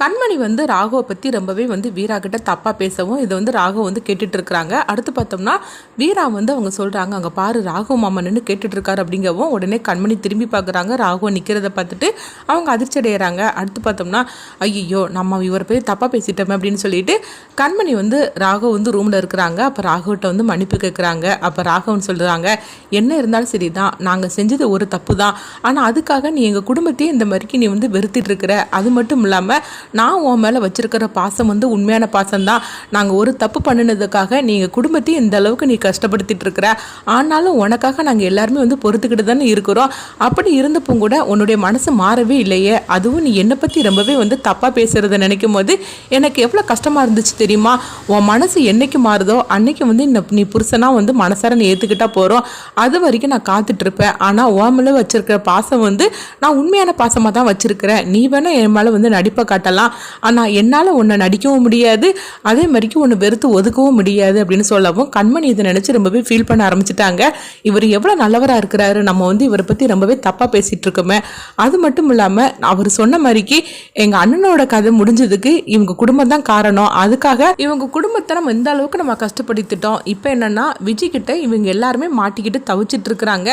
கண்மணி வந்து ராகுவை பற்றி ரொம்பவே வந்து வீரா கிட்ட தப்பாக பேசவும் இதை வந்து ராகு வந்து கேட்டுட்டு இருக்கிறாங்க அடுத்து பார்த்தோம்னா வீரா வந்து அவங்க சொல்கிறாங்க அங்கே பாரு ராகு மாமா நின்று கேட்டுட்டு அப்படிங்கவும் உடனே கண்மணி திரும்பி பார்க்குறாங்க. ராகுவை நிற்கிறத பார்த்துட்டு அவங்க அதிர்ச்சி அடைகிறாங்க அடுத்து பார்த்தோம்னா ஐயோ நம்ம இவரை போய் தப்பாக பேசிட்டோமே அப்படின்னு சொல்லிட்டு கண்மணி வந்து ராகு வந்து ரூமில் இருக்கிறாங்க. அப்போ ராகுகிட்ட வந்து மன்னிப்பு கேட்குறாங்க அப்போ ராகவன் சொல்கிறாங்க என்ன இருந்தாலும் சரி தான் நாங்கள் செஞ்சது ஒரு தப்பு தான் ஆனால் அதுக்காக நீ எங்கள் குடும்பத்தையே இந்த மாதிரிக்கு நீ வந்து வெறுத்துட்டு இருக்கிற அது மட்டும் இல்லாமல் நான் உன் மேலே வச்சுருக்கிற பாசம் வந்து உண்மையான பாசம் தான் நாங்கள் ஒரு தப்பு பண்ணினதுக்காக நீங்கள் குடும்பத்தையும் இந்த அளவுக்கு நீ கஷ்டப்படுத்திட்டு இருக்கிற. ஆனாலும் உனக்காக நாங்கள் எல்லாருமே வந்து பொறுத்துக்கிட்டு தானே இருக்கிறோம். அப்படி இருந்தப்போ கூட உன்னுடைய மனசு மாறவே இல்லையே. அதுவும் நீ என்னை பற்றி ரொம்பவே வந்து தப்பாக பேசுகிறத நினைக்கும் போது எனக்கு எவ்வளோ கஷ்டமாக இருந்துச்சு தெரியுமா? உன் மனசு என்னைக்கு மாறுதோ அன்னைக்கு வந்து இந்த நீ புருஷனாக வந்து மனசார நீ ஏற்றுக்கிட்டா போகிறோம் அது வரைக்கும் நான் காத்துட்ருப்பேன் ஆனால் உன் மேலே வச்சுருக்கிற பாசம் வந்து நான் உண்மையான பாசமாக தான் வச்சுருக்கிறேன். நீ வேணால் என் மேலே வந்து நடிப்பை காட்டலாம். ஆனால் என்னால் உன்னை நடிக்கவும் முடியாது. அதே மாதிரிக்கு உன்னை வெறுத்து ஒதுக்கவும் முடியாது அப்படின்னு சொல்லவும் கண்மணி இதை நினச்சி ரொம்பவே ஃபீல் பண்ண ஆரம்பிச்சிட்டாங்க. இவர் எவ்வளோ நல்லவராக இருக்கிறாரு? நம்ம வந்து இவரை பற்றி ரொம்பவே தப்பாக பேசிகிட்டு இருக்கோமே. அது மட்டும் இல்லாமல் அவர் சொன்ன மாதிரிக்கு எங்கள் அண்ணனோட கதை முடிஞ்சதுக்கு இவங்க குடும்பம் தான் காரணம். அதுக்காக இவங்க குடும்பத்தை நம்ம இந்த அளவுக்கு நம்ம கஷ்டப்படுத்திட்டோம். இப்போ என்னென்னா விஜய்கிட்ட இவங்க எல்லாருமே மாட்டிக்கிட்டு தவிச்சிட்டு இருக்கிறாங்க.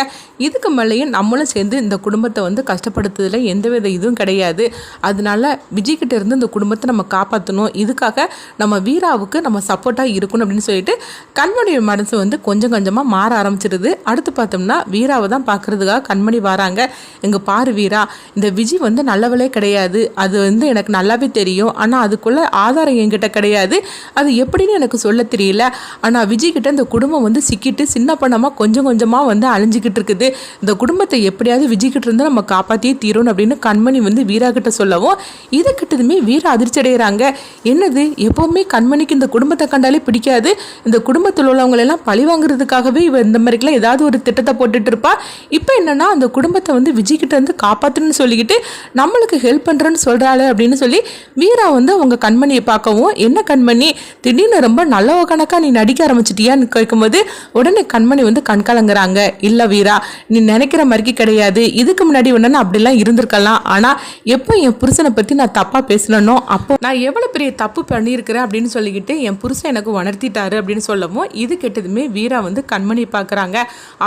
இதுக்கு மேலேயும் நம்மளும் சேர்ந்து இந்த குடும்பத்தை வந்து கஷ்டப்படுத்துறதுல எந்தவித இதுவும் கிடையாது. அதனால விஜய்கிட்ட இருந்து இந்த குடும்பத்தை நம்ம காப்பாற்றணும் இதுக்காக நம்ம வீராவுக்கு நம்ம சப்போர்ட்டாக இருக்கணும் அப்படின்னு சொல்லிட்டு கண்மணியோட மனசு வந்து கொஞ்சம் கொஞ்சமாக மாற ஆரம்பிச்சிருது. அடுத்து பார்த்தோம்னா வீராவை தான் பார்க்கறதுக்காக கண்மணி வராங்க. எங்கள் பாரு வீரா இந்த விஜய் வந்து நல்லவளே கிடையாது. அது வந்து எனக்கு நல்லாவே தெரியும். ஆனால் அதுக்குள்ள ஆதாரம் என்கிட்ட கிடையாது. அது எப்படின்னு எனக்கு சொல்ல தெரியல. ஆனால் விஜய்கிட்ட இந்த குடும்பம் வந்து சிக்கிட்டு சின்ன பண்ணமாக கொஞ்சம் கொஞ்சமாக வந்து அழிஞ்சிக்கிட்டு இருக்குது. இந்த குடும்பத்தை எப்படியாவது விஜய்கிட்ட இருந்து நம்ம காப்பாற்றியே தீரணும் அப்படின்னு கண்மணி வந்து வீரா கிட்ட சொல்லவும் இதை கிட்டதுமே வீர அதிர்ச்சி அடைகிறாங்க என்னது? எப்பவுமே கண்மணிக்கு இந்த குடும்பத்தை கண்டாலே பிடிக்காது? இந்த குடும்பத்தில் உள்ளவங்களெல்லாம் பழி வாங்குறதுக்காகவே இவ இந்த மாதிரிக்கெல்லாம் ஏதாவது ஒரு திட்டத்தை போட்டுட்டு இருப்பா? இப்போ என்னன்னா அந்த குடும்பத்தை வந்து விஜய்கிட்ட இருந்து காப்பாத்துன்னு சொல்லிக்கிட்டு நம்மளுக்கு ஹெல்ப் பண்ணுறேன்னு சொல்கிறாள் அப்படின்னு சொல்லி வீரா வந்து அவங்க கண்மணியை பார்க்கவும் என்ன கண்மணி? திடீர்னு ரொம்ப நல்லவ கணக்காக நீ நடிக்க ஆரம்பிச்சிட்டியான்னு கேட்கும்போது உடனே கண்மணி வந்து கண்கலங்குறாங்க இல்லை வீரா நீ நினைக்கிற மாதிரி கிடையாது. இதுக்கு முன்னாடி உடனே அப்படிலாம் இருந்திருக்கலாம். ஆனால் எப்போ என் புருஷனை பற்றி நான் தப்பாக பேச பேசலனோ அப்போ நான் எவ்வளோ பெரிய தப்பு பண்ணியிருக்கிறேன் அப்படின்னு சொல்லிக்கிட்டு என் புருஷன் எனக்கு உணர்த்திட்டாரு அப்படின்னு சொல்லவும் இது கெட்டதுமே வீரா வந்து கண்மணி பார்க்குறாங்க.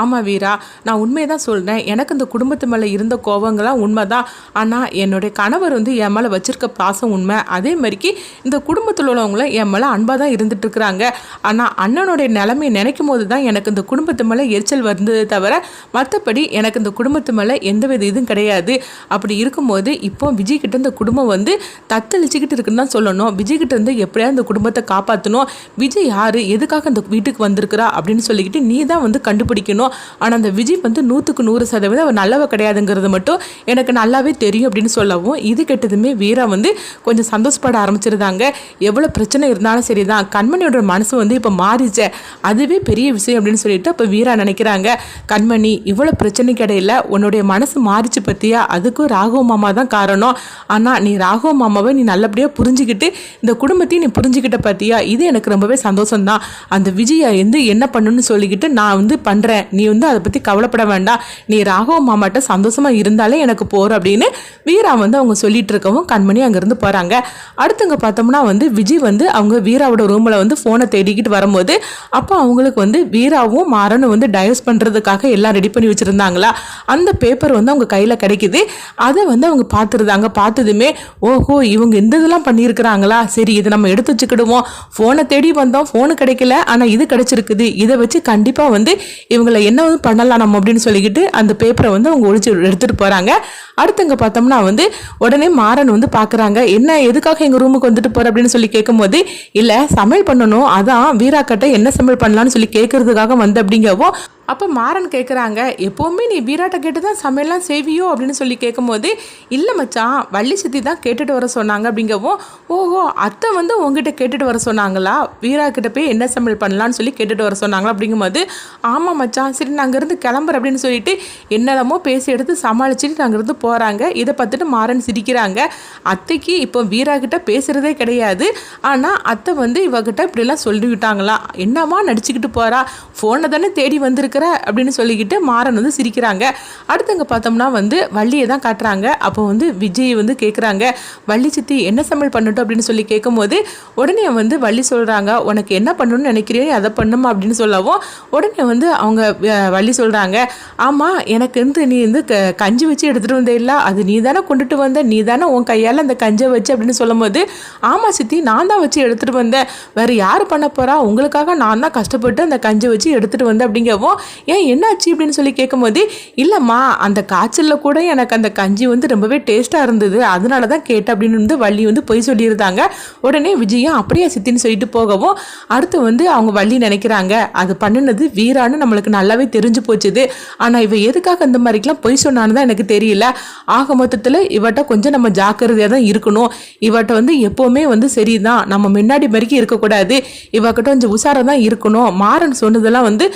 ஆமாம் வீரா நான் உண்மையை தான் சொல்கிறேன் எனக்கு இந்த குடும்பத்து மேலே இருந்த கோபங்கள்லாம் உண்மைதான். ஆனால் என்னுடைய கணவர் வந்து என் மேலே வச்சிருக்க பாசம் உண்மை. அதே மாதிரிக்கு இந்த குடும்பத்தில் உள்ளவங்களும் என் மேலே அன்பாக தான் இருந்துட்டு இருக்கிறாங்க ஆனால் அண்ணனுடைய நிலைமையை நினைக்கும் போது தான் எனக்கு இந்த குடும்பத்து மேலே எரிச்சல் வந்ததே தவிர மற்றபடி எனக்கு இந்த குடும்பத்து மேலே எந்தவித இதுவும் கிடையாது. அப்படி இருக்கும்போது இப்போ விஜய்கிட்ட இந்த குடும்பம் வந்து தத்தளிச்சுக்கிட்டு இருக்குன்னு தான் சொல்லணும். விஜய்கிட்ட இருந்து எப்படியாவது இந்த குடும்பத்தை காப்பாற்றணும் விஜய் யார்? எதுக்காக இந்த வீட்டுக்கு வந்திருக்கிறா? அப்படின்னு சொல்லிக்கிட்டு நீ தான் வந்து கண்டுபிடிக்கணும். ஆனால் அந்த விஜய் வந்து நூற்றுக்கு நூறு சதவீதம் அவர் நல்லவ கிடையாதுங்கிறது மட்டும் எனக்கு நல்லாவே தெரியும் அப்படின்னு சொல்லவும் இது கெட்டதுமே வீரா வந்து கொஞ்சம் சந்தோஷப்பட ஆரம்பிச்சிருந்தாங்க. எவ்வளோ பிரச்சனை இருந்தாலும் சரி தான் கண்மணியோட மனசு வந்து இப்போ மாறிச்சே. அதுவே பெரிய விஷயம் அப்படின்னு சொல்லிட்டு இப்போ வீரா நினைக்கிறாங்க. கண்மணி இவ்வளோ பிரச்சனைக்கு இடையில உன்னுடைய மனசு மாறிச்சு பற்றியா அதுக்கும் ராகவ மாமா தான் காரணம். ஆனால் நீ ராகவ மாமாவை நீ நல்லபடியாக புரிஞ்சுக்கிட்டு இந்த குடும்பத்தையும் நீ புரிஞ்சுக்கிட்ட பார்த்தியா இது எனக்கு ரொம்பவே சந்தோஷம் தான் அந்த விஜயை வந்து என்ன பண்ணணும்னு சொல்லிக்கிட்டு நான் வந்து பண்ணுறேன் நீ வந்து அதை பற்றி கவலைப்பட வேண்டாம். நீ ராகவ மாமாட்ட சந்தோஷமாக இருந்தாலே எனக்கு போகிற அப்படின்னு வீரா வந்து அவங்க சொல்லிட்டு இருக்கவும் கண்மணி அங்கேருந்து போகிறாங்க அடுத்தவங்க பார்த்தோம்னா வந்து விஜய் வந்து அவங்க வீராவோட ரூமில் வந்து ஃபோனை தேடிக்கிட்டு வரும்போது அப்போ அவங்களுக்கு வந்து வீராவும் மாறனும் வந்து டைவர்ஸ் பண்ணுறதுக்காக எல்லாம் ரெடி பண்ணி வச்சுருந்தாங்களா? அந்த பேப்பர் வந்து அவங்க கையில் கிடைக்குது. அதை வந்து அவங்க பார்த்துருந்தாங்க. பார்த்ததுமே ஓஹோ இவங்க இந்த இதெல்லாம் பண்ணியிருக்கிறாங்களா? சரி இதை நம்ம எடுத்து வச்சுக்கிடுவோம். ஃபோனை தேடி வந்தோம் ஃபோனு கிடைக்கல. ஆனால் இது கிடைச்சிருக்குது. இதை வச்சு கண்டிப்பாக வந்து இவங்களை என்ன வந்து பண்ணலாம் நம்ம அப்படின்னு சொல்லிக்கிட்டு அந்த பேப்பரை வந்து அவங்க ஒழிச்சு எடுத்துகிட்டு போகிறாங்க அடுத்தவங்க பார்த்தோம்னா வந்து உடனே மாறன் வந்து பார்க்குறாங்க. என்ன எதுக்காக எங்கள் ரூமுக்கு வந்துட்டு போகிற அப்படின்னு சொல்லி கேட்கும்போது இல்லை சமையல் பண்ணணும். அதான் வீராக்கட்டை என்ன சமையல் பண்ணலாம்னு சொல்லி கேட்கறதுக்காக வந்து அப்படிங்கவோ அப்போ மாறன் கேட்குறாங்க எப்போவுமே நீ வீராட்டை கேட்டு தான் சமையல்லாம் செய்வியோ? அப்படின்னு சொல்லி கேட்கும்போது இல்லை மச்சான் வள்ளி சித்தி தான் கேட்டுட்டு வர சொன்னாங்க அப்படிங்கவும் ஓஹோ அத்தை வந்து உங்ககிட்ட கேட்டுட்டு வர சொன்னாங்களா? வீரா கிட்ட போய் என்ன சமையல் பண்ணலான்னு சொல்லி கேட்டுட்டு வர சொன்னாங்களா? அப்படிங்கும்போது ஆமாம் மச்சான் சரி நான் அங்கேருந்து கிளம்புறேன் அப்படின்னு சொல்லிட்டு என்னெல்லாமோ பேசி எடுத்து சமாளிச்சுட்டு அங்கேருந்து போகிறாங்க இதை பார்த்துட்டு மாறன் சிரிக்கிறாங்க. அத்தைக்கு இப்போ வீரா கிட்ட பேசுகிறதே கிடையாது. ஆனால் அத்தை வந்து இவகிட்ட இப்படிலாம் சொல்லிவிட்டாங்களா? என்னம்மா நடிச்சுக்கிட்டு போகிறா ஃபோனை தானே தேடி வந்திருக்க பார்க்குற அப்படின்னு சொல்லிக்கிட்டு மாறன் வந்து சிரிக்கிறாங்க. அடுத்தவங்க பார்த்தோம்னா வந்து வள்ளியை தான் காட்டுறாங்க. அப்போ வந்து விஜய் வந்து கேட்குறாங்க வள்ளி சித்தி என்ன சமையல் பண்ணட்டும்? அப்படின்னு சொல்லி கேட்கும்போது உடனே வந்து வள்ளி சொல்கிறாங்க உனக்கு என்ன பண்ணணும்னு நினைக்கிறியோ அதை பண்ணுமா அப்படின்னு சொல்லவும் உடனே வந்து அவங்க வள்ளி சொல்கிறாங்க ஆமாம் எனக்கு வந்து நீ வந்து க கஞ்சி வச்சு எடுத்துகிட்டு வந்தே இல்லை அது நீ தானே கொண்டுட்டு வந்த நீ தானே உன் கையால் அந்த கஞ்சை வச்சு அப்படின்னு சொல்லும்போது ஆமாம் சித்தி நான் தான் வச்சு எடுத்துகிட்டு வந்தேன். வேறு யார் பண்ண போகிறா உங்களுக்காக நான் தான் கஷ்டப்பட்டு அந்த கஞ்சை வச்சு எடுத்துகிட்டு வந்தேன் அப்படிங்கவும் ஏன் என்னாச்சு அப்படின்னு சொல்லி கேட்கும்போது இல்லைம்மா அந்த காய்ச்சலில் கூட எனக்கு அந்த கஞ்சி வந்து ரொம்பவே டேஸ்ட்டாக இருந்தது. அதனால தான் கேட்டேன். அப்படின்னு வந்து வள்ளி வந்து பொய் சொல்லியிருந்தாங்க. உடனே விஜயும் அப்படியே சித்தின்னு சொல்லிட்டு போகவும் அடுத்து வந்து அவங்க வள்ளி நினைக்கிறாங்க. அது பண்ணினது வீரான்னு நம்மளுக்கு நல்லாவே தெரிஞ்சு போச்சுது. ஆனால் இவ எதுக்காக இந்த மாதிரிக்கெலாம் பொய் சொன்னான்னு தான் எனக்கு தெரியல. ஆக மொத்தத்தில் இவட்ட கொஞ்சம் நம்ம ஜாக்கிரதையாக தான் இருக்கணும். இவட்ட வந்து எப்போவுமே வந்து சரிதான். நம்ம முன்னாடி வரைக்கும் இருக்கக்கூடாது. இவகிட்ட கொஞ்சம் உஷாராக தான் இருக்கணும். மாறன் சொன்னதெல்லாம் வந்து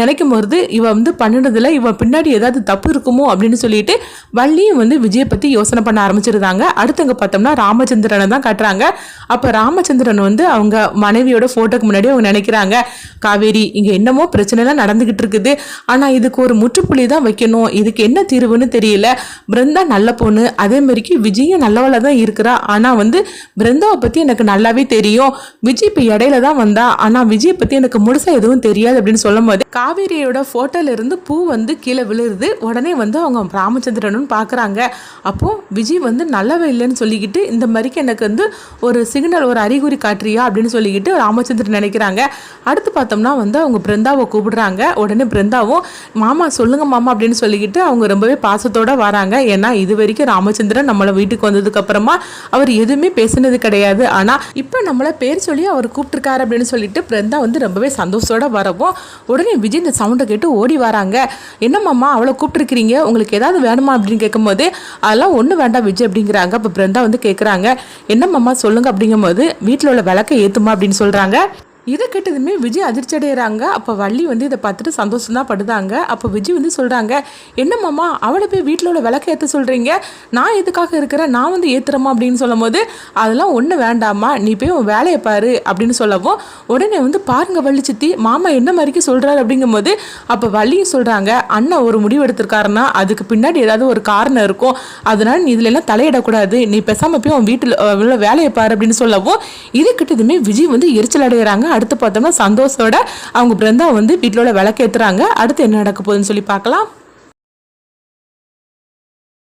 நினைக்கும் நினைக்கும் போது இவ வந்து பண்ணினதில் இவன் பின்னாடி ஏதாவது தப்பு இருக்குமோ அப்படின்னு சொல்லிட்டு வள்ளியும் வந்து விஜயை பற்றி யோசனை பண்ண ஆரம்பிச்சிருந்தாங்க. அடுத்தவங்க பார்த்தோம்னா ராமச்சந்திரனை தான் காட்டுறாங்க. அப்போ ராமச்சந்திரன் வந்து அவங்க மனைவியோட ஃபோட்டோக்கு முன்னாடி அவங்க நினைக்கிறாங்க காவேரி இங்கே என்னமோ பிரச்சனைலாம் நடந்துக்கிட்டு இருக்குது. ஆனால் இதுக்கு ஒரு முற்றுப்புள்ளி தான் வைக்கணும். இதுக்கு என்ன தீர்வுன்னு தெரியல. பிருந்தா நல்ல பொண்ணு. அதே மாதிரிக்கு விஜயும் நல்லவளாக தான் இருக்கிறா. ஆனால் வந்து பிருந்தாவை பற்றி எனக்கு நல்லாவே தெரியும். விஜய் இப்போ இடையில தான் வந்தா. ஆனால் விஜயை பற்றி எனக்கு முழுசாக எதுவும் தெரியாது அப்படின்னு சொல்லும் போது காவேரி ஃபோட்டோல ஃபோட்டோலேருந்து பூ வந்து கீழே விழுருது உடனே வந்து அவங்க ராமச்சந்திரனும் பார்க்குறாங்க. அப்போது விஜய் வந்து நல்லவே இல்லைன்னு சொல்லிக்கிட்டு இந்த மாதிரிக்கு எனக்கு வந்து ஒரு சிக்னல் ஒரு அறிகுறி காட்டுறியா அப்படின்னு சொல்லிக்கிட்டு ராமச்சந்திரன் நினைக்கிறாங்க. அடுத்து பார்த்தோம்னா வந்து அவங்க பிருந்தாவை கூப்பிடுறாங்க. உடனே பிருந்தாவும் மாமா சொல்லுங்க மாமா அப்படின்னு சொல்லிக்கிட்டு அவங்க ரொம்பவே பாசத்தோட வராங்க. ஏன்னா இது வரைக்கும் ராமச்சந்திரன் நம்மளை வீட்டுக்கு வந்ததுக்கப்புறமா அவர் எதுவுமே பேசினது கிடையாது. ஆனால் இப்போ நம்மளை பேர் சொல்லி அவர் கூப்பிட்டுருக்காரு அப்படின்னு சொல்லிட்டு பிருந்தா வந்து ரொம்பவே சந்தோஷத்தோடு வரவும் உடனே விஜய் இந்த சவுண்டை கேட்டு ஓடி வராங்க. என்னம்மாம்மா அவ்வளோ கூப்பிட்டுருக்கிறீங்க? உங்களுக்கு ஏதாவது வேணுமா அப்படின்னு கேட்கும்போது அதெல்லாம் ஒன்றும் வேண்டாம் விஜய் அப்படிங்கிறாங்க. அப்போ பிருந்தா வந்து கேட்குறாங்க என்னம்மாம்மா சொல்லுங்க அப்படிங்கும்போது வீட்டில் உள்ள விளக்கை ஏற்றுமா அப்படின்னு சொல்கிறாங்க இதை கேட்டதுமே விஜய் அதிர்ச்சி அடைகிறாங்க அப்போ வள்ளி வந்து இதை பார்த்துட்டு சந்தோஷம் தான் படுதாங்க அப்போ விஜய் வந்து சொல்கிறாங்க என்ன மாமா அவளை போய் வீட்டில் உள்ள விளக்க ஏற்ற சொல்கிறீங்க நான் எதுக்காக இருக்கிறேன்? நான் வந்து ஏற்றுறமா அப்படின்னு சொல்லும்போது அதெல்லாம் ஒன்றும் வேண்டாமா நீ போய் உன் வேலையை பாரு அப்படின்னு சொல்லவும் உடனே வந்து பாருங்க வள்ளி சித்தி மாமா என்ன மாதிரிக்கு சொல்கிறாரு அப்படிங்கும்போது அப்போ வள்ளியும் சொல்கிறாங்க அண்ணன் ஒரு முடிவு எடுத்திருக்காருன்னா அதுக்கு பின்னாடி ஏதாவது ஒரு காரணம் இருக்கும். அதனால நீ இதில் எல்லாம் தலையிடக்கூடாது. நீ பேசாமல் போய் உன் வீட்டில் உள்ள வேலையை பாரு அப்படின்னு சொல்லவும் இது கிட்டதுமே விஜய் வந்து எரிச்சல் அடைகிறாங்க அடுத்து பார்த்தோம்னா சந்தோஷத்தோட அவங்க பிருந்தா வந்து வீட்டில் உள்ள விளக்கேற்றுறாங்க அடுத்து என்ன நடக்க போகுதுன்னு சொல்லி பார்க்கலாம்.